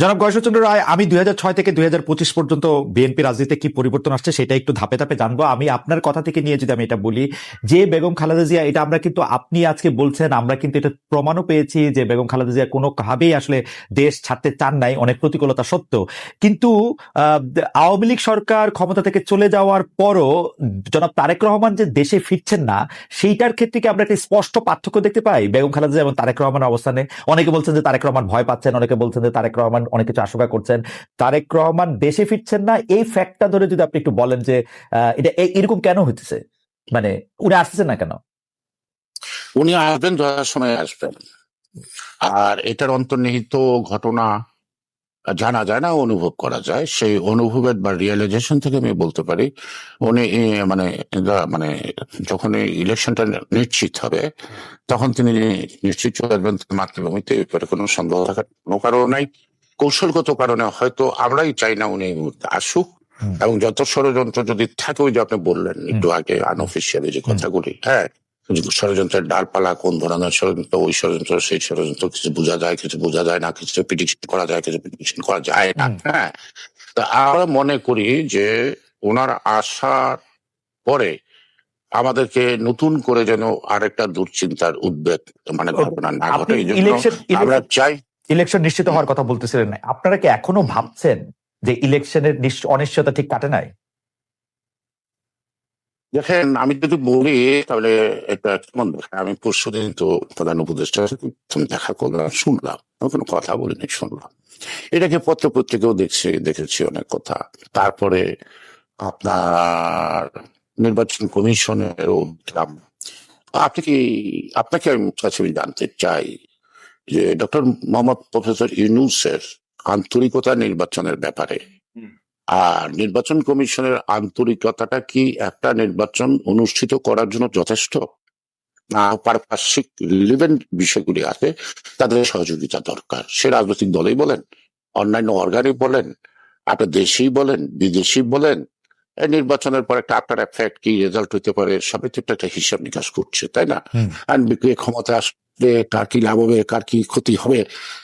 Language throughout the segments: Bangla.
জনাব গয়েশ্বরচন্দ্র রায়, আমি দুই ছয় থেকে দুই হাজার পঁচিশ পর্যন্ত বিএনপি রাজনীতিতে কি পরিবর্তন আসছে সেটা একটু ধাপে ধাপে জানব। আমি আপনার কথা থেকে নিয়ে যদি আমি এটা বলি, যে বেগম খালেদা জিয়া, এটা আমরা কিন্তু আপনি আজকে বলছেন, আমরা কিন্তু এটা প্রমাণও পেয়েছি যে বেগম খালেদা জিয়া কোনো ভাবেই আসলে দেশ ছাড়তে চান নাই, অনেক প্রতিকূলতা সত্ত্বেও। কিন্তু আওয়ামী লীগ সরকার ক্ষমতা থেকে চলে যাওয়ার পরও জনাব তারেক রহমান যে দেশে ফিরছেন না, সেইটার ক্ষেত্রে কি আমরা একটা স্পষ্ট পার্থক্য দেখতে পাই? বেগম খালেদা জিয়া এবং তারেক রহমানের অবস্থানে অনেকে বলছেন যে তারেক রহমান ভয় পাচ্ছেন, অনেকে বলছেন যে তারেক রহমান অনেক কিছু আশঙ্কা করছেন। তারেক রহমান দেশে ফিরছেন না, এই ফ্যাক্টটা ধরে যদি আপনি একটু বলেন যে এটা এরকম কেন হইতেছে? মানে উনি আসতেছেন না কেন? উনি আসবেন যথার সময় আসবেন। আর এটার অন্তর্নিহিত ঘটনা জানা যায় না, অনুভব করা যায়। সেই অনুভবের বা রিয়েলাইজেশন থেকে আমি বলতে পারি, উনি মানে মানে যখন ইলেকশনটা নিশ্চিত হবে, তখন তিনি নিশ্চিত চলে আসবেন। মাতৃভূমিতে ব্যাপারে কোনো সন্দেহ থাকার কোনো কারণ নাই। কৌশলগত কারণে হয়তো আমরাই চাই না উনি আসুক। এবং যত ষড়যন্ত্র যদি থাকে ওই যে আপনি বললেন একটু আগে আনঅফিসিয়ালি যে কথাগুলি হ্যাঁ ষড়যন্ত্রের ডালপালা কোন ধরনের ষড়যন্ত্র ওই ষড়যন্ত্র সেই ষড়যন্ত্র কিছু বোঝা যায় কিছু বোঝা যায় না কিছু প্রিডিকশন করা যায় কিছু প্রিডিকশন করা যায় না হ্যাঁ। তা আমরা মনে করি যে ওনার আসার পরে আমাদেরকে নতুন করে যেন আরেকটা দুশ্চিন্তার উদ্বেগ মানে ঘটনা না ঘটে। আমরা চাই ইলেকশন নিশ্চিত হওয়ার কথা বলতেছিলেন না। আপনারা কি এখনও ভাবছেন যে ইলেকশনের অনিশ্চয়তা ঠিক কাটে নাই? দেখেন, আমি যদি বলি, তাহলে এটা কেমন আমি পরশু দিন তো প্রধান উপদেষ্টার দেখা করলাম, শুনলাম। কোনো কথা বলিনি, শুনলাম। এটাকে পত্র পত্রিকাও দেখছি, দেখেছি অনেক কথা। তারপরে আপনার নির্বাচন কমিশনেরও দেখলাম আপনি কি আপনাকে আমি জানতে চাই যে ডক্টর মোহাম্মদ প্রফেসর ইউনুসের আন্তরিকতা নির্বাচনের ব্যাপারে। আর নির্বাচন কমিশনের আন্তরিকতাটা কি একটা নির্বাচন অনুষ্ঠিত করার জন্য যথেষ্ট? না পারিপার্শ্বিক রিলিভেন্ট বিষয়গুলি আছে তাদের সহযোগিতা দরকার। সে রাজনৈতিক দলেই বলেন অন্যান্য অর্গানই বলেন আপনি দেশেই বলেন বিদেশি বলেন নির্বাচনের পর একটা আফটার এফেক্ট কি রেজাল্ট হইতে পারে সবই তো একটা হিসাব নিকাশ করছে তাই না। আর ক্ষমতা আসলে কার কি লাভ হবে কার কি ক্ষতি হবে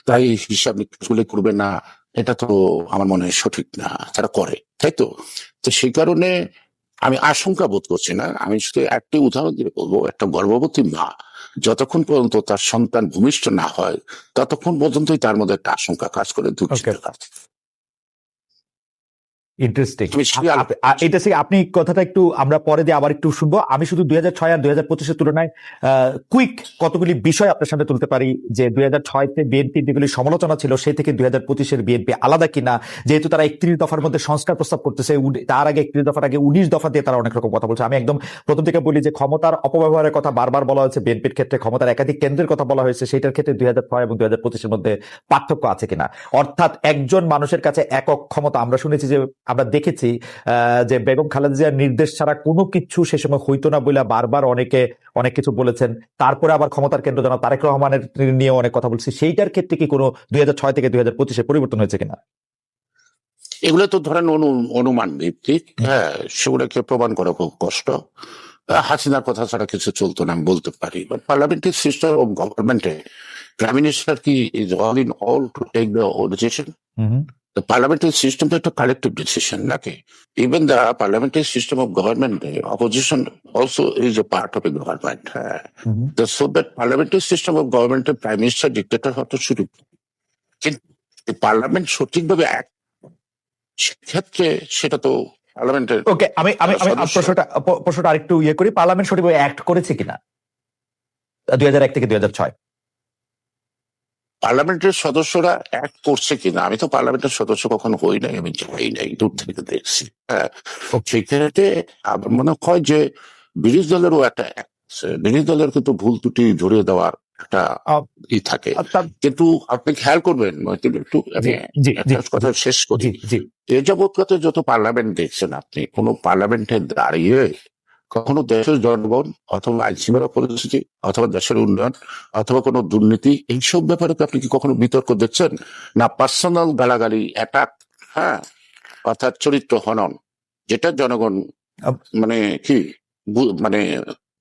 তাই হিসাব নিকাশগুলো করবে না এটা তো আমার মনে হয় সঠিক না তারা করে তাই তো তো সেই কারণে আমি আশঙ্কা বোধ করছি না আমি শুধু একটি উদাহরণ দিয়ে বলব একটা গর্ভবতী মা যতক্ষণ পর্যন্ত তার সন্তান ভূমিষ্ঠ না হয় ততক্ষণ পর্যন্তই তার মধ্যে একটা আশঙ্কা কাজ করে দুশ্চিন্তা কাজ। ইন্টারেস্টিং এটা থেকে আপনি কথাটা একটু আমরা পরে দিয়ে আবার একটু শুনব। আমি শুধু দুই হাজার ছয় আর দুই হাজার পঁচিশের তুলনায় কুইক কতগুলি বিষয় আপনার সামনে তুলতে পারি যে দুই হাজার ছয়তে বিএনপির যেগুলি সমালোচনা ছিল সেই থেকে দুই হাজার পঁচিশের বিএনপি আলাদা কিনা যেহেতু তারা একত্রিশ দফার মধ্যে সংস্কার প্রস্তাব করতেছে তার আগে একত্রিশ দফার আগে উনিশ দফা দিয়ে তারা অনেক রকম কথা বলছে। আমি একদম প্রথম থেকে বলি যে ক্ষমতার অপব্যবহারের কথা বারবার বলা হয়েছে বিএনপির ক্ষেত্রে ক্ষমতার একাধিক কেন্দ্রের কথা বলা হয়েছে সেটার ক্ষেত্রে দুই হাজার ছয় এবং দুই হাজার পঁচিশের মধ্যে পার্থক্য আছে কিনা। অর্থাৎ একজন মানুষের কাছে একক ক্ষমতা আমরা শুনেছি যে আমরা দেখেছি যে বেগম খালেদা জিয়ার নির্দেশ ছাড়া কোনো কিছু সে সময় হইতো না বলে বারবার অনেকে অনেক কিছু বলেছেন। তারপরে আবার ক্ষমতার কেন্দ্র জানা তারেক রহমানের নিয়ে অনেক কথা বলছি। সেইটার ক্ষেত্রে কি কোনো দুই হাজার ছয় থেকে দুই হাজার পঁচিশে পরিবর্তন হয়েছে কিনা? এগুলো তো ধরেন অনু- অনুমান ভিত্তিক। হ্যাঁ সেগুলোকে প্রমাণ করা খুব কষ্ট। হাসিনার কথা ছাড়া কিছু চলতো না আমি বলতে পারি। বাট পার্লামেন্টারি সিস্টেম অফ গভর্নমেন্টে প্রাইম মিনিস্টার কি is all in all to take the decision The parliamentary system is a collective decision, নাকি? Even the parliamentary system of government, the opposition also is a part of a government. হ্যাঁ। The, so that parliamentary system of government, the prime minister dictator হতে শুরু। কিন্তু পার্লামেন্ট সঠিকভাবে act সেক্ষেত্রে সেটা তো পার্লামেন্টের ওকে আমি আমি আমি। প্রশ্নটা প্রশ্নটা আরেকটু ইয়ে করি পার্লামেন্ট সঠিকভাবে অ্যাক্ট করেছে কিনা দুই হাজার এক থেকে দুই হাজার ছয় পার্লামেন্টের সদস্যরা এক করছে কিনা? আমি তো পার্লামেন্টের সদস্য কখনো হই নাই আমি যাই নাই দূর থেকে দেখছি। হ্যাঁ সেই ক্ষেত্রে আমার মনে হয় যে বিরোধী দলেরও একটা। বিরোধী দলের কিন্তু ভুল ত্রুটি ধরিয়ে দেওয়ার একটা ই থাকে। কিন্তু আপনি খেয়াল করবেন একটু কথা শেষ করি। এ যাবৎকাতে যত পার্লামেন্ট দেখছেন আপনি কোন পার্লামেন্টে দাঁড়িয়ে কখনো দেশের জনগণ অথবা আইনশৃঙ্খলা পরিস্থিতি অথবা দেশের উন্নয়ন অথবা কোনো দুর্নীতি এইসব ব্যাপারে তো আপনি কি কখনো বিতর্ক দেখছেন? না পার্সোনাল গালাগালি অ্যাটাক হ্যাঁ অর্থাৎ চরিত্র হনন যেটা জনগণ মানে কি মানে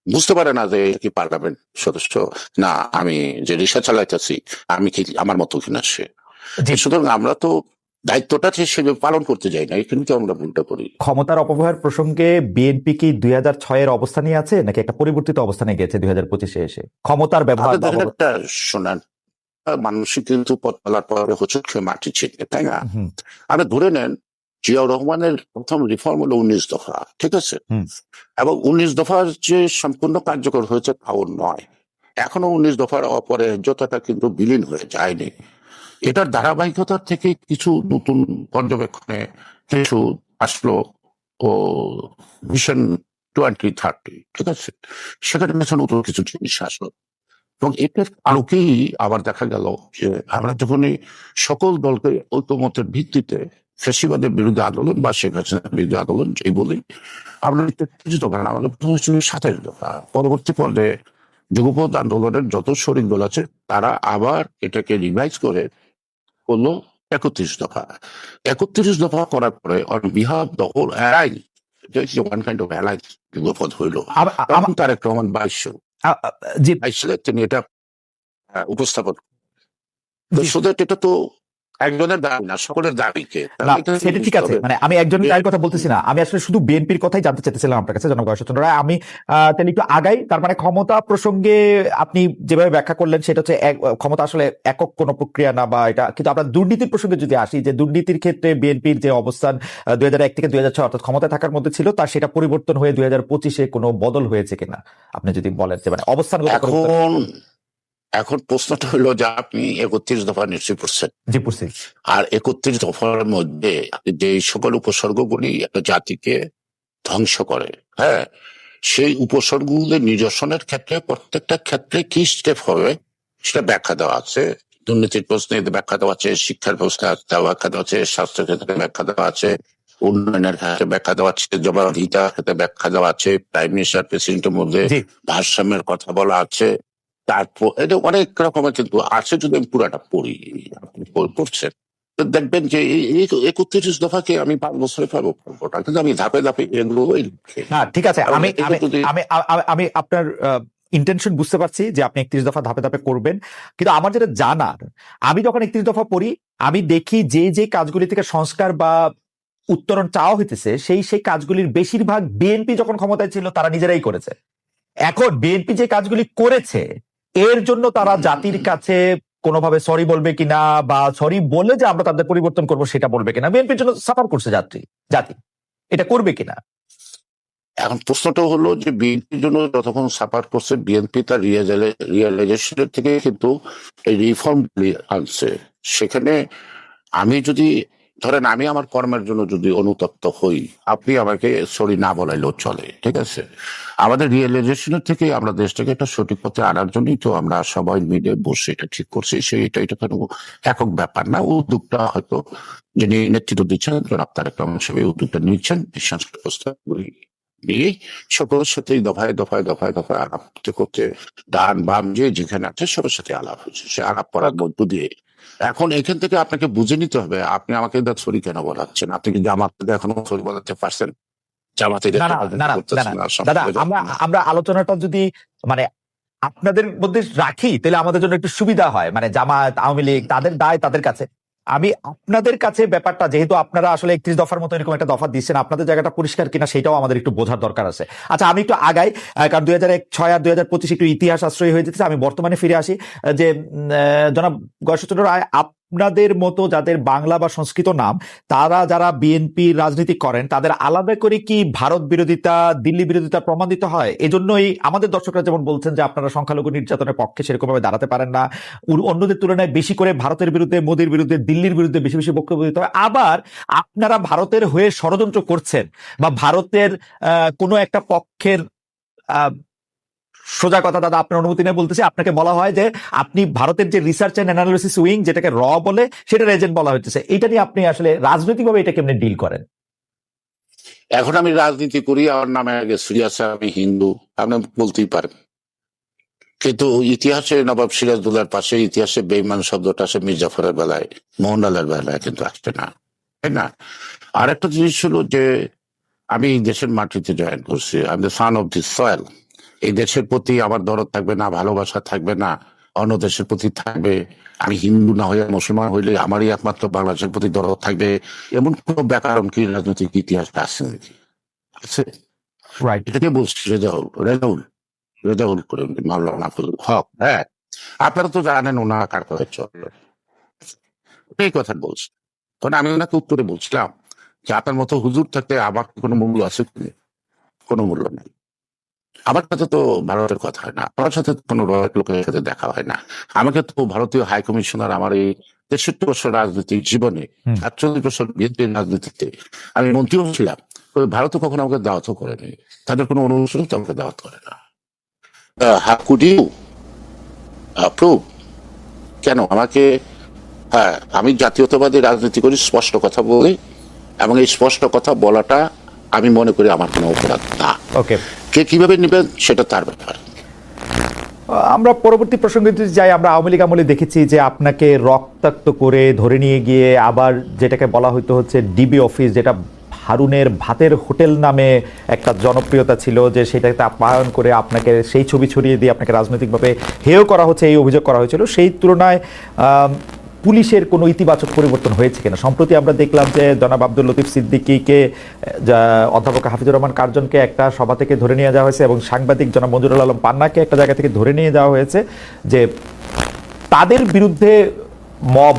বুঝতে পারে না যে কি পার্লামেন্ট সদস্য না আমি যে রিক্সা চালাইতেছি আমি কি আমার মতো কিনা সে। সুতরাং আমরা তো দায়িত্বটা সেভাবে পালন করতে যাই না। এখানে তো আমরা ভুলটা করি। ক্ষমতার অপব্যবহার প্রসঙ্গে বিএনপি কি দুই হাজার ছয়ের অবস্থানই আছে নাকি একটা পরিবর্তিত অবস্থানে গেছে দুই হাজার পঁচিশে এসে? ক্ষমতার ব্যবহার অপব্যবহার- একটা শোনান। মানুষই কিন্তু পরে হচ্ছে খেয়ে মাটি ছিটকে তাই না? আপনি ধরে নেন জিয়াউর রহমানের প্রথম রিফর্ম হলো উনিশ দফা ঠিক আছে। এবং উনিশ দফার যে সম্পূর্ণ কার্যকর হয়েছে তাও নয়। এখনও উনিশ দফার অপরাজ্যতাটা কিন্তু বিলীন হয়ে যায়নি। এটার ধারাবাহিকতার থেকে কিছু নতুন পর্যবেক্ষণে কিছু আসলো ও মিশন টোয়েন্টি থার্টি ঠিক আছে? সেখানে কিছু নতুন কিছু জিনিস আসলো। এবং এটার আলোকেই আবার দেখা গেল যে আমরা যখনই সকল দলকে ঐক্যমতের ভিত্তিতে ফেসিবাদের বিরুদ্ধে আন্দোলন বা শেখ হাসিনার বিরুদ্ধে আন্দোলন যেই বলি আমরা তেত্রিশ দফা না, আমাদের প্রথম সাতাশ দফা পরবর্তী পর্যায়ে যুগপথ আন্দোলনের যত শরিক দল আছে তারা আবার এটাকে রিভাইজ করে করল একত্রিশ দফা। একত্রিশ দফা করার পরে on behalf the whole alliance one kind of alliance যুগপথ হইল। তখন তারেক রহমান বাইশ বাইশ তিনি এটা আহ, উপস্থাপন। তো। সুতরাং এটা তো একজনের দাবি না সকলের দাবিকে। না সেটা ঠিক আছে মানে আমি একজন তার কথা বলতেছি না। আমি আসলে শুধু বিএনপির কথাই জানতে চাইতেছিলাম আপনার কাছে জনাব গয়েশ্বরচন্দ্র রায়। আমি তাহলে একটু আগাই তার মানে ক্ষমতা প্রসঙ্গে আপনি যেভাবে ব্যাখ্যা করলেন সেটা হচ্ছে ক্ষমতা আসলে একক কোনো প্রক্রিয়া না বা এটা কিন্তু আমরা দুর্নীতির প্রসঙ্গে যদি আসি যে দুর্নীতির ক্ষেত্রে বিএনপির যে অবস্থান দুই হাজার এক থেকে দুই হাজার ছয় অর্থাৎ ক্ষমতায় থাকার মধ্যে ছিল তার সেটা পরিবর্তন হয়ে দুই হাজার পঁচিশে কোনো বদল হয়েছে কিনা? আপনি যদি বলেন যে মানে অবস্থান এখন প্রশ্নটা হলো যে আপনি একত্রিশ দফা নিশ্চয় পড়ছেন। জি পড়ছি। আর একত্রিশ দফার মধ্যে যে সকল উপসর্গগুলি একটা জাতিকে ধ্বংস করে হ্যাঁ সেই উপসর্গগুলির নিদর্শনের ক্ষেত্রে প্রত্যেকটা ক্ষেত্রে কি স্টেপ হবে সেটা ব্যাখ্যা দেওয়া আছে। দুর্নীতির প্রশ্নে ব্যাখ্যা দেওয়া আছে শিক্ষার ব্যবস্থা ব্যাখ্যা দেওয়া আছে স্বাস্থ্য ক্ষেত্রে ব্যাখ্যা দেওয়া আছে উন্নয়নের ক্ষেত্রে ব্যাখ্যা দেওয়া আছে জবাবদিহিতার ক্ষেত্রে ব্যাখ্যা দেওয়া আছে প্রাইম মিনিস্টার প্রেসিডেন্টের মধ্যে ভারসাম্যের কথা বলা আছে। তারপর এটা অনেক রকমের কিন্তু আছে যদি আমি পুরাটা পড়ি আপনি পড়- পড়ছেন। দেখবেন যে একত্রিশ দফাকে আমি পাঁচ বছরে পারব না। কিন্তু আমি ধাপে ধাপে না ঠিক আছে আমি আমি যদি- আমি আমি- আমি আপনার ইন্টেনশন বুঝতে পারছি যে আপনি একত্রিশ দফা ধাপে ধাপে করবেন। কিন্তু আমার যেটা জানার আমি যখন একত্রিশ দফা পড়ি আমি দেখি যে যে কাজগুলি থেকে সংস্কার বা উত্তরণ চাওয়া হইতেছে সেই সেই কাজগুলির বেশিরভাগ বিএনপি যখন ক্ষমতায় ছিল তারা নিজেরাই করেছে। এখন বিএনপি যে কাজগুলি করেছে এর জন্য তারা জাতির কাছে কোনোভাবে সরি বলবে কিনা বা সরি বলে যে আমরা তাদের পরিবর্তন করব সেটা বলবে কিনা। বিএনপির জন্য সাফার করছে যাত্রী জাতি। এটা করবে কিনা? এখন প্রশ্নটা হলো যে বিএনপির জন্য যতক্ষণ সাপার করছে বিএনপি তার রিয়েলাইজেশনের থেকে কিন্তু এই আনছে। সেখানে আমি যদি ধরেন আমি আমার কর্মের জন্য যদি অনুতপ্ত হই, আপনি আমাকে সরি না বলাইলেও চলে, ঠিক আছে? আমাদের রিয়েলাইজেশনের থেকে আমরা দেশটাকে একটা সঠিক পথে আনার জন্যই তো আমরা সবাই মিলে বসে এটা ঠিক করছি, সেই এটা এটা কোনো একক ব্যাপার না। উদ্যোগটা হয়তো যিনি নেতৃত্ব দিচ্ছেন রহমান সাহেব এই উদ্যোগটা নিচ্ছেন প্রস্তাবগুলি নিয়ে সকলের সাথেই দফায় দফায় দফায় দফায় আলাপ করতে করতে ডান বাম যে যেখানে আছে সবার সাথে আলাপ হয়েছে সে আলাপ করার মধ্য দিয়ে এখন এখান থেকে আপনাকে বুঝে নিতে হবে আপনি আমাকে ছড়ি কেন বলাচ্ছেন? আপনি কি জামাতে এখনও ছড়ি বলাতে পারছেন আমরা আলোচনাটা যদি মানে আপনাদের মধ্যে রাখি তাহলে আমাদের জন্য একটু সুবিধা হয়। মানে জামায়াত আওয়ামী লীগ তাদের দায় তাদের কাছে। আমি আপনাদের কাছে ব্যাপারটা, যেহেতু আপনারা আসলে একত্রিশ দফার মতো এরকম একটা দফা দিচ্ছেন, আপনাদের জায়গাটা পরিষ্কার কিনা সেটাও আমাদের একটু বোঝার দরকার আছে। আচ্ছা আমি একটু আগাই কারণ দুই হাজার এক ছয় আর দুই হাজার পঁচিশ একটু ইতিহাস আশ্রয় হয়ে যেতেছে, আমি বর্তমানে ফিরে আসি যে জনাব গয়েশ্বরচন্দ্র রায় আপনাদের মতো যাদের বাংলা বা সংস্কৃত নাম, তারা যারা বিএনপি রাজনীতি করেন, তাদের আলাদা করে কি ভারত বিরোধিতা, দিল্লি বিরোধিতা প্রমাণিত হয়? এজন্যই আমাদের দর্শকরা যেমন বলছেন যে, আপনারা সংখ্যালঘু নির্যাতনের পক্ষে সেরকম ভাবে দাঁড়াতে পারেন না। অন্যদের তুলনায় বেশি করে ভারতের বিরুদ্ধে, মোদীর বিরুদ্ধে, দিল্লির বিরুদ্ধে বেশি বেশি বক্তব্য দিতে হয়। আবার আপনারা ভারতের হয়ে ষড়যন্ত্র করছেন বা ভারতের কোনো একটা পক্ষের সোজা কথা, দাদা, আপনার অনুমতি নিয়ে বলতেছি, আপনাকে বলা হয় যে আপনি ভারতের যে রিসার্চ অ্যান্ড অ্যানালিসিস উইং যেটাকে র বলে, সেটার এজেন্ট বলা হচ্ছে এটা নিয়ে আপনি আসলে রাজনৈতিকভাবে এটা কেমনে ডিল করেন? এখন আমি রাজনীতি করি, আমার নামে আগে সিরিয়াস আমি হিন্দু, আপনি বলতেই পারেন। কিন্তু ইতিহাসে নবাব সিরাজদুল্লার পাশে, ইতিহাসে বেইমান শব্দটা আসে মির্জাফরের বেলায়, মোহনলালের বেলায়, কিন্তু আসবে না, তাই না? আর একটা জিনিস হলো যে, আমি দেশের মাটিতে জয়েন করছি আমি the son of the soil এই দেশের প্রতি আমার দরদ থাকবে না ভালোবাসা থাকবে না অন্য দেশের প্রতি থাকবে। আমি হিন্দু না হয়ে মুসলমান হইলে আমারই একমাত্র বাংলাদেশের প্রতি দরদ থাকবে। এমন কোন ব্যাকরণ কি রাজনৈতিক ইতিহাস আছে? নাকি আছে এটাকে বলছি রেজাউল রেজাউল রেজাউল করে মাওলানা আব্দুল হক হ্যাঁ। আপনারা তো জানেন ওনা কার কথা চলবে এই কথা বলছি। তখন আমি ওনাকে উত্তরে বলছিলাম যে আপনার মতো হুজুর থাকতে আমার কোনো মূল্য আছে কোনো মূল্য নেই। আমার সাথে তো ভারতের কথা হয় না। আমার সাথে কোনো লোকের সাথে দেখা হয় না। আমাকে তো ভারতীয় হাই কমিশনার আমার এই তেষট্টি বছর রাজনৈতিক জীবনে হুম। আটচল্লিশ বছর বিএনপির রাজনীতিতে আমি মন্ত্রীও ছিলাম। ভারত কখনো আমাকে দাওয়াতও করেনি। তাদের কোনো অনুষ্ঠানে তো আমাকে দাওয়াত করে না। হাউ কুড ইউ প্রুভ কেন? আমাকে হ্যাঁ আমি জাতীয়তাবাদী রাজনীতি করি স্পষ্ট কথা বলি এবং এই স্পষ্ট কথা বলাটা আমি মনে করি আমার কোনো অপরাধ না। ওকে। কে কীভাবে নেবেন সেটা তার ব্যাপার। আমরা পরবর্তী প্রসঙ্গে যদি যাই আমরা আওয়ামী লীগ আমলে দেখেছি যে আপনাকে রক্তাক্ত করে ধরে নিয়ে গিয়ে আবার যেটাকে বলা হইতো হচ্ছে ডিবি অফিস যেটা হারুনের ভাতের হোটেল নামে একটা জনপ্রিয়তা ছিল যে সেটাকে আপ্যায়ন করে আপনাকে সেই ছবি ছড়িয়ে দিয়ে আপনাকে রাজনৈতিকভাবে হেয় করা হচ্ছে এই অভিযোগ করা হয়েছিল। সেই তুলনায় পুলিশের কোনো ইতিবাচক পরিবর্তন হয়েছে কিনা? সম্প্রতি আমরা দেখলাম যে জনাব আব্দুল লতিফ সিদ্দিকীকে অধ্যাপক হাফিজুর রহমান কার্জনকে একটা সভা থেকে ধরে নিয়ে যাওয়া হয়েছে এবং সাংবাদিক জনাব মঞ্জুরুল আলম পান্নাকে একটা জায়গা থেকে ধরে নিয়ে যাওয়া হয়েছে যে তাদের বিরুদ্ধে মব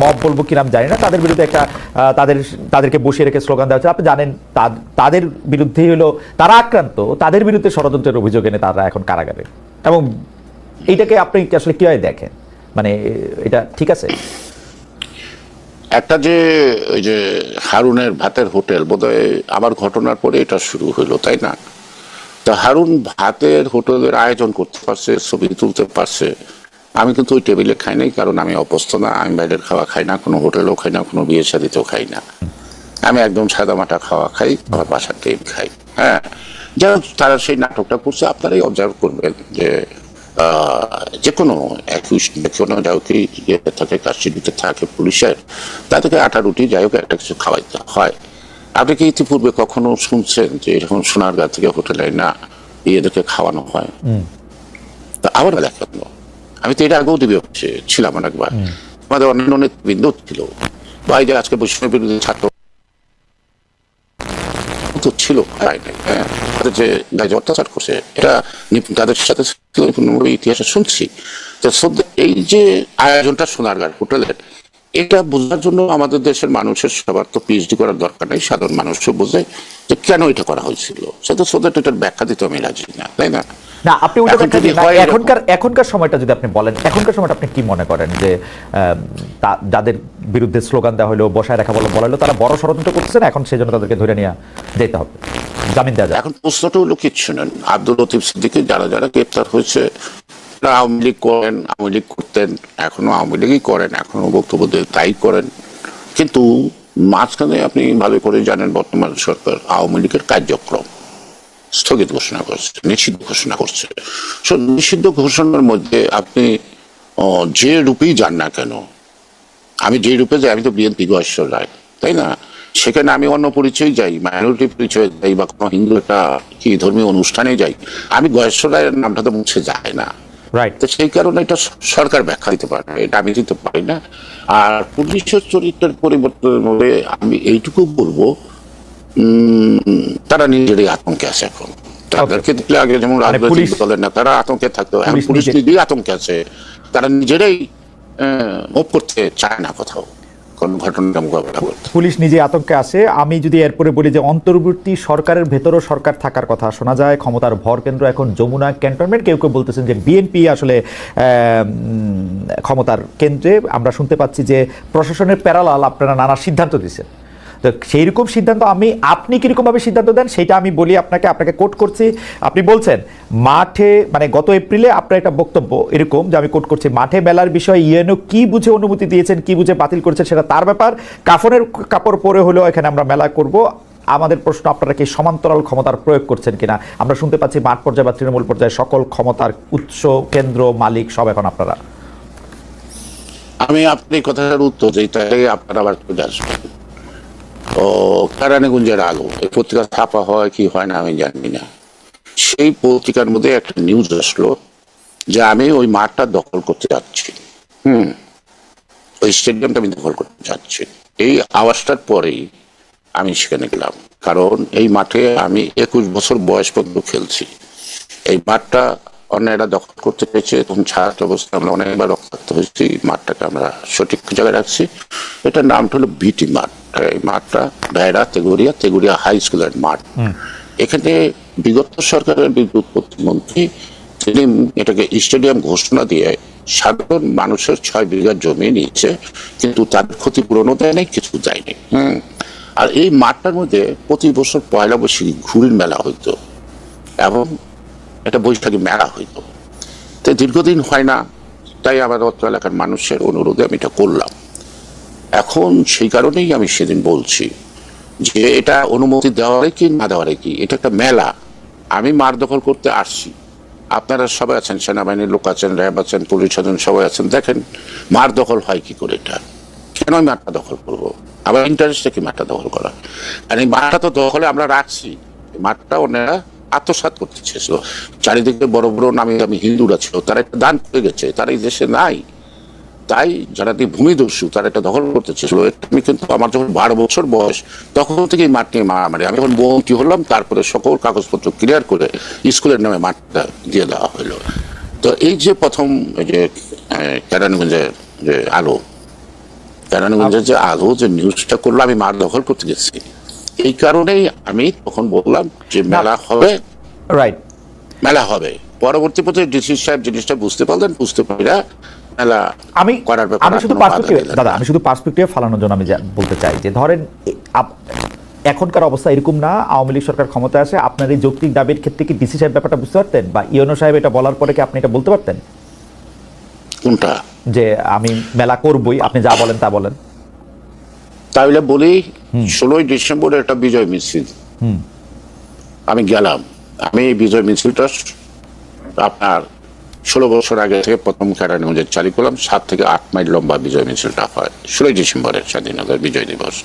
মব বলব কি নাম জানি না, তাদের বিরুদ্ধে একটা, তাদের, তাদেরকে বসিয়ে রেখে স্লোগান দেওয়া হচ্ছে আপনি জানেন তাদের বিরুদ্ধেই হলো, তারা আক্রান্ত, তাদের বিরুদ্ধে ষড়যন্ত্রের অভিযোগ এনে তারা এখন কারাগারে। এবং এইটাকে আপনি আসলে কীভাবে দেখেন? মানে এটা ঠিক আছে? একটা যে, ওই যে হারুনের ভাতের হোটেল, বোধহয় আমার ঘটনার পরে এটা শুরু হলো, তাই না? তা হারুন ভাতের হোটেলের আয়োজন করতে পারছে, ছবি তুলতে পারছে। আমি কিন্তু ওই টেবিলে খাই নাই, কারণ আমি অভ্যস্ত না, আমি বাইরের খাওয়া খাই না, কোনো হোটেলেও খাই না, কোনো বিয়ে সাদিতেও খাই না। আমি একদম সাদা মাটা খাওয়া খাই আমার বাসার টেবিল খাই হ্যাঁ? যাই তারা সেই নাটকটা করছে, আপনারাই অবজার্ভ করবেন যে যে কোনো একুশ যে কোনো যাই হোক ইয়েতে থাকে কাস্টডিতে থাকে পুলিশের তাদেরকে আটা রুটি যাই হোক একটা কিছু খাওয়াইতে হয়। আপনি কি ইতিপূর্বে কখনো শুনছেন যে এরকম সোনারগাঁ থেকে হোটেলে না এদেরকে খাওয়ানো হয়? তা আবার দেখানো। আমি তো এটা আগেও দিবি ছিলাম অনেকবার। আমাদের অন্যান্য নেতৃবৃন্দ ছিল। বা এই যে আজকে বৈষম্য বিরোধী ছাত্র তো ছিল হ্যাঁ। তাদের যে গায়ে যে অত্যাচার করছে এটা তাদের সাথে নিপুণভাবে ইতিহাসে শুনছি। তো এই যে আয়োজনটা সোনারগাঁর হোটেলের এটা বোঝার জন্য আমাদের দেশের মানুষের সবার তো পিএইচডি করার দরকার নেই সাধারণ মানুষও বোঝে যে কেন এটা করা হয়েছিল। সেটা সোদের এটার ব্যাখ্যা দিতে আমি রাজি না তাই না? না আপনি এখনকার এখনকার সময়টা যদি আপনি বলেন এখনকার সময়টা আপনি কি মনে করেন যে আহ, যাদের বিরুদ্ধে স্লোগান দেওয়া হলো বসায় রাখা বলো বলা হলো তারা বড় ষড়যন্ত্র করতেছে না? এখন সেই জন্য তাদেরকে ধরে নিয়ে যেতে হবে। জামিন দেওয়া যায় এখন প্রশ্নটা হলো কিচ্ছু নেন আব্দুল লতিফ সিদ্দিকে যারা যারা গ্রেপ্তার হয়েছে আওয়ামী লীগ করেন আওয়ামী লীগ করতেন এখনও আওয়ামী লীগই করেন এখনও বক্তব্য তাই করেন। কিন্তু মাঝখানে আপনি ভালো করে জানেন বর্তমান সরকার আওয়ামী লীগের কার্যক্রম স্থগিত ঘোষণা করছে নিষিদ্ধ ঘোষণা করছে। So, নিষিদ্ধ ঘোষণার মধ্যে আপনি যে রূপেই যান না কেন আমি যে রূপে যাই আমি তো বিএনপি গয়েশ্বর রায় তাই না? সেখানে আমি অন্য পরিচয় যাই মাইনরিটি পরিচয় যাই বা কোনো হিন্দু একটা কি ধর্মীয় অনুষ্ঠানে যাই আমি গয়েশ্বর রায়ের নামটা তো মুছে যায় না। রাইট তো সেই কারণে এটা সরকার ব্যাখ্যা দিতে পারে না, এটা আমি দিতে পারি না। আর পুলিশের চরিত্রের পরিবর্তনের মধ্যে আমি এইটুকু বলব উম, তারা নিজেরই আতঙ্কে আছে এখন। তাদেরকে দেখলে আগে যেমন রাজনৈতিক মানে দলের না তারা আতঙ্কে থাকতো এখন পুলিশ পুলিশ নিজেই আতঙ্কে আছে। তারা নিজেরাই মুভ করতে চায় না কোথাও। করতে পুলিশ নিজে আতঙ্কে আছে। আমি যদি এরপরে বলি যে অন্তর্বর্তী সরকারের ভেতরও সরকার থাকার কথা শোনা যায়, ক্ষমতার ভর কেন্দ্র এখন যমুনা ক্যান্টনমেন্ট। কেউ কেউ বলতেছেন যে বিএনপি আসলে ক্ষমতার কেন্দ্রে। আমরা শুনতে পাচ্ছি যে প্রশাসনের প্যারালাল আপনারা নানা সিদ্ধান্ত দিচ্ছেন তো সেই রকম সিদ্ধান্ত আমি, আপনি কিরকমভাবে সিদ্ধান্ত দেন সেটা আমি বলি আপনাকে আপনাকে কোট করছি। আপনি বলছেন, মাঠে মানে গত এপ্রিলে আপনার একটা বক্তব্য এরকম যে আমি কোট করছি, মাঠে মেলার বিষয়ে ইউএনও কি বুঝে অনুমতি দিয়েছেন, কি বুঝে বাতিল করেছেন সেটা তার ব্যাপার। কাফনের কাপড় পরে হলেও এখানে আমরা মেলা করব। আমাদের প্রশ্ন, আপনারা কি সমান্তরাল ক্ষমতার প্রয়োগ করছেন কিনা? আমরা শুনতে পাচ্ছি মাঠ পর্যায়ে বা তৃণমূল পর্যায়ে সকল ক্ষমতার উৎস, কেন্দ্র, মালিক, সব এখন আপনারা। আমি, আপনি কথাটার উত্তর দিই তাই আপনারা আবার চলে আসবেন। ও কারানীগঞ্জের আলো। এই পত্রিকা ছাপা হয় কি হয় না আমি জানি না। সেই পত্রিকার মধ্যে একটা নিউজ আসলো যে আমি ওই মাঠটা দখল করতে যাচ্ছি। হুম। ওই স্টেডিয়ামটা আমি দখল করতে যাচ্ছি। এই আওয়াজটার পরেই আমি সেখানে গেলাম। কারণ এই মাঠে আমি একুশ বছর বয়স পর্যন্ত খেলছি। এই মাঠটা অন্যরা দখল করতে পেরেছে তখন ছাত্র অবস্থা আমরা অনেকবার রক্ষার্থ হয়েছি মাঠটাকে আমরা সঠিক জায়গায় রাখছি। এটার নামটা হলো বিটি মাঠ। এই মাঠটা ডায়রা তেগুড়িয়া তেগুড়িয়া হাই স্কুলের মাঠ। এখানে বিগত সরকারের বিদ্যুৎ প্রতিমন্ত্রী তিনি এটাকে স্টেডিয়াম ঘোষণা দিয়ে সাধারণ মানুষের ছয় বিঘা জমি নিয়েছে কিন্তু তাদের ক্ষতিপূরণও দেয় নাই কিছু দেয়নি। হুম। আর এই মাঠটার মধ্যে প্রতি বছর পয়লা বৈশাখী ঘুড়ির মেলা হইতো। এবং একটা বৈশাখী মেলা হইতো। তো দীর্ঘদিন হয় না, তাই আমার অত্র এলাকার মানুষের অনুরোধে আমি এটা করলাম। এখন সেই কারণেই আমি সেদিন বলছি যে এটা অনুমতি দেওয়ারে কি না দেওয়ারে কি? এটা একটা মেলা। আমি মার দখল করতে আসছি। আপনারা সবাই আছেন, সেনাবাহিনীর লোক আছেন, র্যাব আছেন, পুলিশ আছেন, সবাই আছেন। দেখেন মার দখল হয় কি করে এটা? কেন আমি মাঠটা দখল করব? আমার ইন্টারেস্টে কি মাঠটা দখল করা আর এই মাঠটা তো দখলে আমরা রাখছি। মাঠটা ওনারা আত্মসাৎ করতে চারিদিকে বড় বড় নামি আমি হিন্দুরা ছিল, তারা একটা দান করে গেছে, তারা এই দেশে নাই। তাই যারা এই ভূমিদস্যু, তারা এটা দখল করতে চেয়েছিল। আমি কিন্তু আমার যখন বারো বছর বয়স, তখন থেকেই মাঠ নিয়ে মারামারি। আমি যখন বন্টি হলাম, তারপরে সকল কাগজপত্র ক্লিয়ার করে স্কুলের নামে মাঠটা দিয়ে দেওয়া হলো। তো এই যে প্রথম যে কেরানীগঞ্জের যে আলো কেরানীগঞ্জের যে আলো, যে নিউজটা করল, আমি মাঠ দখল করতে গেছি। এই কারণেই আমি তখন বললাম যে মেলা হবে। রাইট মেলা হবে। পরবর্তী পথে ডিসি সাহেব জিনিসটা বুঝতে পারলেন বুঝতে পারি না মেলা আমি করার ব্যাপারে আমি শুধু পার্সপেক্টিভ দাদা আমি শুধু পার্সপেক্টিভ ফালানোর জন্য আমি বলতে চাই যে ধরেন এখনকার অবস্থা এরকম না আওয়ামী লীগ সরকার ক্ষমতায় আসে আপনার এই যৌক্তিক দাবির ক্ষেত্রে কি ডিসি সাহেব ব্যাপারটা বুঝতে পারতেন? বা ইয়নো সাহেব এটা বলার পরে কি আপনি এটা বলতে পারতেন? কোনটা? যে আমি মেলা করবই আপনি যা বলেন তা বলেন। তাহলে বলি ষোলোই ডিসেম্বর একটা বিজয় মিছিল। আমি গেলাম। আমি এই বিজয় মিছিলটা আপনার ষোলো বছর আগে থেকে প্রথম কেরানীগঞ্জে চালু করলাম। সাত থেকে আট মাইল লম্বা বিজয় মিছিলটা হয়। ষোলোই ডিসেম্বরের স্বাধীনতার বিজয় দিবস।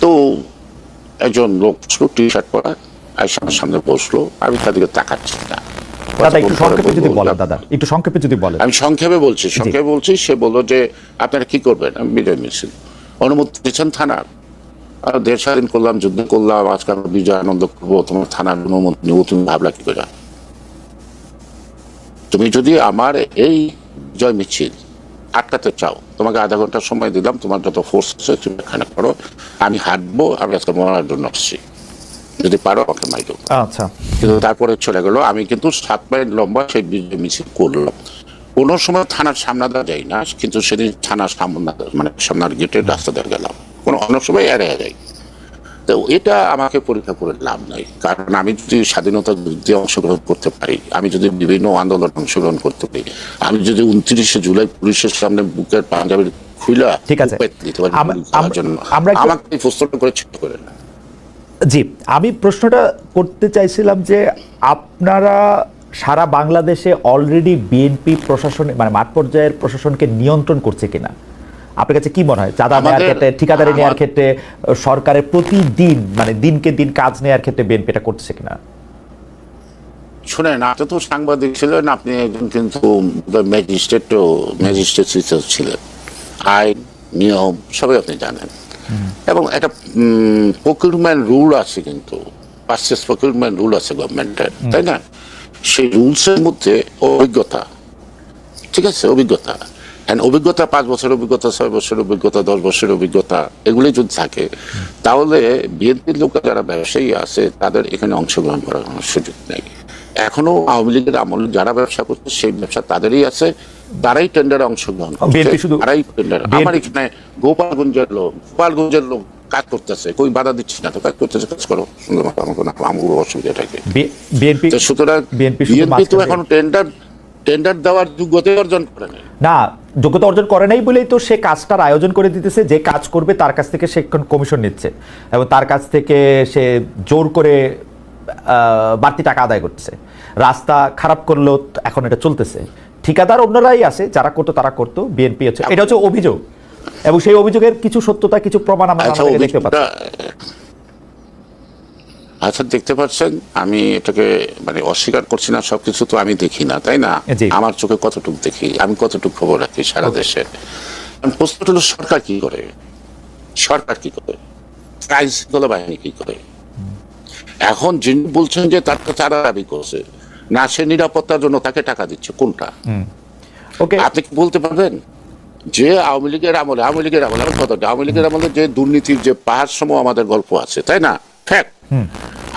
তো একজন লোক ছিল টি শার্ট পরা আইসা আমার সামনে বসল। আমি তাদেরকে তাকাচ্ছি না। দাদা একটু সংক্ষেপে যদি বলেন দাদা একটু সংক্ষেপে যদি বলেন। আমি সংক্ষেপে বলছি। সংক্ষেপে বলছি সে বলল যে আপনারা কি করবেন? আমি বিজয় মিছিল। অনুমতি দিয়েছেন থানার। আর দেড় স্বাধীন করলাম যুদ্ধ করলাম আজকে আমরা বিজয় আনন্দ করব। তোমার থানার অনুমতি নেব তুমি ভাবলা কি করে? তুমি যদি আমার এই বিজয় মিছিল আটকাতে চাও তোমাকে আধা ঘণ্টা সময় দিলাম তোমার যত ফোর্স আছে তুমি এখানে করো। আমি হাঁটবো আমি আজকে মরার জন্য আসছি। যদি পারো আমাকে মাইরো আচ্ছা। কিন্তু তারপরে চলে গেলো আমি কিন্তু সাত মাইল লম্বা সেই বিজয় মিছিল করলাম। কোনো সময় থানার সামনে দেওয়া যাই না কিন্তু সেদিন থানার সামনা মানে সামনের গেটের রাস্তা দিয়ে গেলাম। কোনো অন্য সময় এড়িয়ে যাই তো এটা আমাকে পরীক্ষা করে লাভ নাই। কারণ আমি যদি স্বাধীনতা যুদ্ধে অংশগ্রহণ করতে পারি আমি যদি বিভিন্ন আন্দোলন অংশগ্রহণ করতে পারি আমি যদি উনত্রিশে জুলাই পুলিশের সামনে বুকের পাঞ্জাবির খুইলা ঠিক আছে। আমাকে এই করে ছোট করে না জি আমি প্রশ্নটা করতে চাইছিলাম যে আপনারা সারা বাংলাদেশে অলরেডি বিএনপি প্রশাসন মানে মাঠ পর্যায়ের প্রশাসনকে নিয়ন্ত্রণ করছে কিনা? আপনার কাছে কি মনে হয়? চাঁদা নেওয়ার ক্ষেত্রে ঠিকাদারি নেওয়ার ক্ষেত্রে সরকারের প্রতিদিন মানে দিনকে দিন কাজ নেওয়ার ক্ষেত্রে বিএনপি এটা করছে কিনা? শুনেন আপনি তো সাংবাদিক ছিলেন আপনি একজন কিন্তু ম্যাজিস্ট্রেট ম্যাজিস্ট্রেট ছিলেন। আইন নিয়ম সবই আপনি জানেন। এবং একটা প্রকিউরমেন্ট রুল আছে কিন্তু পার্সেস প্রকিউরমেন্ট রুল আছে গভর্নমেন্টের তাই না? সেই রুলসের মধ্যে অভিজ্ঞতা ঠিক আছে অভিজ্ঞতা। And অভিজ্ঞতা পাঁচ বছরের অভিজ্ঞতা ছয় বছরের অভিজ্ঞতা দশ বছরের অভিজ্ঞতা এগুলি যদি থাকে তাহলে বিএনপির লোক যারা ব্যবসায়ী আছে তাদের এখানে অংশগ্রহণ করার কোনো সুযোগ নেই। এখনও আওয়ামী লীগের আমলে যারা ব্যবসা করছে সেই ব্যবসা তাদেরই আছে তারাই টেন্ডারে অংশগ্রহণ তারাই টেন্ডার আমার এখানে গোপালগঞ্জের লোক গোপালগঞ্জের লোক কাজ করতেছে। কই বাধা দিচ্ছি না তো? কাজ করতেছে কাজ করো। সুন্দর মতো আমার কোনো আমার অসুবিধা থাকে। বিএনপি তো সুতরাং বিএনপি তো এখন টেন্ডার টেন্ডার দেওয়ার যোগ্যতা অর্জন করে না যোগ্যতা অর্জন করে নাই বলেই তো সে কাজটার আয়োজন করে দিতেছে যে কাজ করবে তার কাছ থেকে সে কমিশন নিচ্ছে এবং তার কাছ থেকে সে জোর করে বাড়তি টাকা আদায় করছে রাস্তা খারাপ করলেও এখন এটা চলতেছে। ঠিকাদার অন্যরাই আছে যারা করতো তারা করতো বিএনপি হচ্ছে এটা হচ্ছে অভিযোগ। এবং সেই অভিযোগের কিছু সত্যতা কিছু প্রমাণ আমরা আচ্ছা দেখতে পাচ্ছি। আচ্ছা দেখতে পাচ্ছেন আমি এটাকে মানে অস্বীকার করছি না সবকিছু তো আমি দেখি না তাই না? আমার চোখে কতটুকু দেখি আমি কতটুকু খবর রাখি সারা দেশে? প্রশ্নটা হলো সরকার কি করে? সরকার কি করে? আইন শৃঙ্খলা বাহিনী কি করে? এখন যিনি বলছেন যে তার কাছে চারা দাবি করছে না সে নিরাপত্তার জন্য তাকে টাকা দিচ্ছে কোনটা? ওকে। আপনি কি বলতে পারবেন? যে আওয়ামী লীগের আমলে আওয়ামী লীগের আমলে আমার কথা আওয়ামী লীগের আমলে যে দুর্নীতির যে পাহাড় সম আমাদের গল্প আছে তাই না? ফ্যাক্ট।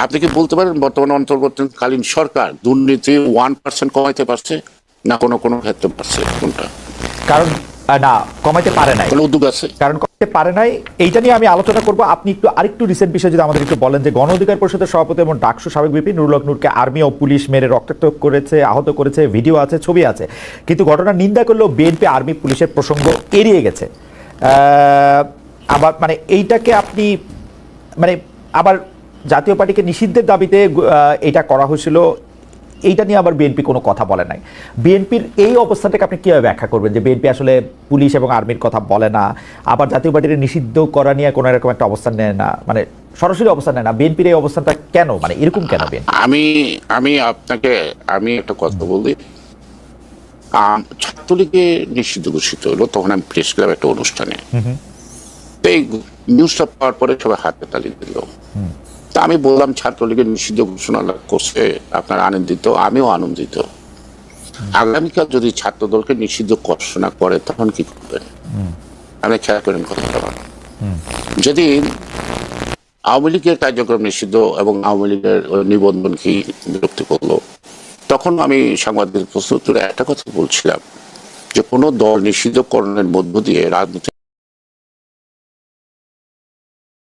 আপনি কি বলতে পারেন বর্তমান অন্তর্বর্তীকালীন সরকার দুর্নীতি ওয়ান পার্সেন্ট কমাইতে পারছে না কোনো কোনো ক্ষেত্রে পারছে কোনটা? কারণ না কমাইতে পারে নাই। কোনো উদ্যোগ আছে? কারণ করতে পারে নাই এইটা নিয়ে আমি আলোচনা করব। আপনি একটু আরেকটু রিসেন্ট বিষয় যদি আমাদের একটু বলেন যে গণ অধিকার পরিষদের সভাপতি এবং ডাকসু সাবেক বিপি নুরুল নূরকে আর্মি ও পুলিশ মেরে রক্তাক্ত করেছে আহত করেছে ভিডিও আছে ছবি আছে। কিন্তু ঘটনার নিন্দা করলেও বিএনপি আর্মি পুলিশের প্রসঙ্গ এড়িয়ে গেছে। আবার মানে এইটাকে আপনি মানে আবার জাতীয় পার্টিকে নিষিদ্ধের দাবিতে এটা করা হয়েছিল। এইটা নিয়ে আবার বিএনপি কোনো কথা বলে নাই। বিএনপির এই অবস্থানটাকে আপনি কীভাবে ব্যাখ্যা করবেন? যে বিএনপি আসলে পুলিশ এবং আর্মির কথা বলে না আবার জাতীয় পার্টির নিষিদ্ধ করা নিয়ে কোনো এরকম একটা অবস্থান নেয় না মানে সরাসরি অবস্থান নেয় না। বিএনপির এই অবস্থানটা কেন? মানে এরকম কেন বিএনপি? আমি আমি আপনাকে আমি একটা কথা বলি। ছাত্রলীগে নিষিদ্ধ ঘোষিত হলো তখন আমি প্রেস ক্লাব একটা অনুষ্ঠানে। তো এই নিউজটা পাওয়ার পরে সবাই হাতে তালি দিল তা আমি বললাম ছাত্রলীগের নিষিদ্ধ ঘোষণা করছে আপনার আনন্দিত আমিও আনন্দিত। আগামীকাল যদি ছাত্রদলকে নিষিদ্ধ ঘোষণা করে তখন কি করবেন? আপনি খেয়াল করেন কথাটা যদি আওয়ামী লীগের কার্যক্রম নিষিদ্ধ এবং আওয়ামী লীগের নিবন্ধন কি বিরক্তি করল তখন আমি সাংবাদিক প্রশ্নোত্তরে একটা কথা বলছিলাম যে কোনো দল নিষিদ্ধকরণের মধ্য দিয়ে রাজনীতি